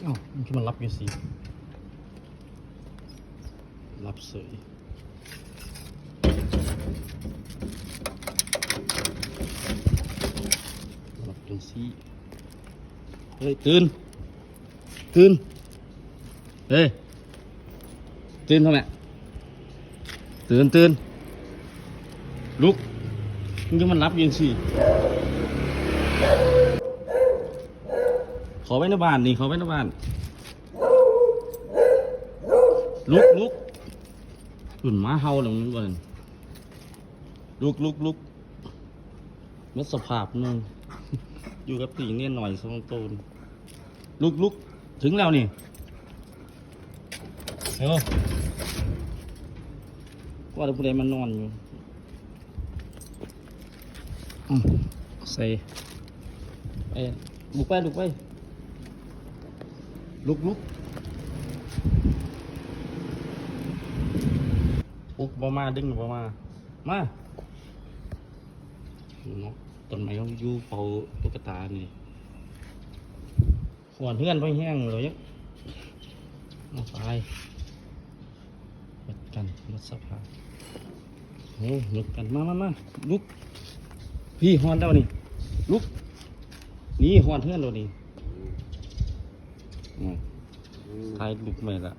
ที่มันรับอยู่สิรับเสยรับจังซี่เฮ้ยตื่นตื่นเฮ้ยตื่นทำไมตื่นตื่นลุกมึงจะมันรับยังสิข อไว้ในบ้านนี่ขอไว้ในบ้าน ลุกลุกหุ่นม้าเฮาหนึ่งมันบ่นลุกลุกลุกมัดสภาพนึงอยู่กับตีเนี่ยหน่อยสองตนลุกลุกถึงแล้วนี่เออว่าแต่ผู้ใดมันนอนอยู่อืมใส่ไปลุกไปลุกไป ลุกลุกปุ๊บมาดึงบมา มาเนาะต้นไม้เขาอยู่เป่าตุ๊กตานี่ขวานเพื่อนไปแห้งเลยยังมาไปเปิดกันรถสภาโอ้ลุกกันมามามาลุกพี่ฮอนแล้วนี่ลุกนี่ฮอนเพื่อนเรานี่ อืมทายลุกไม่ละ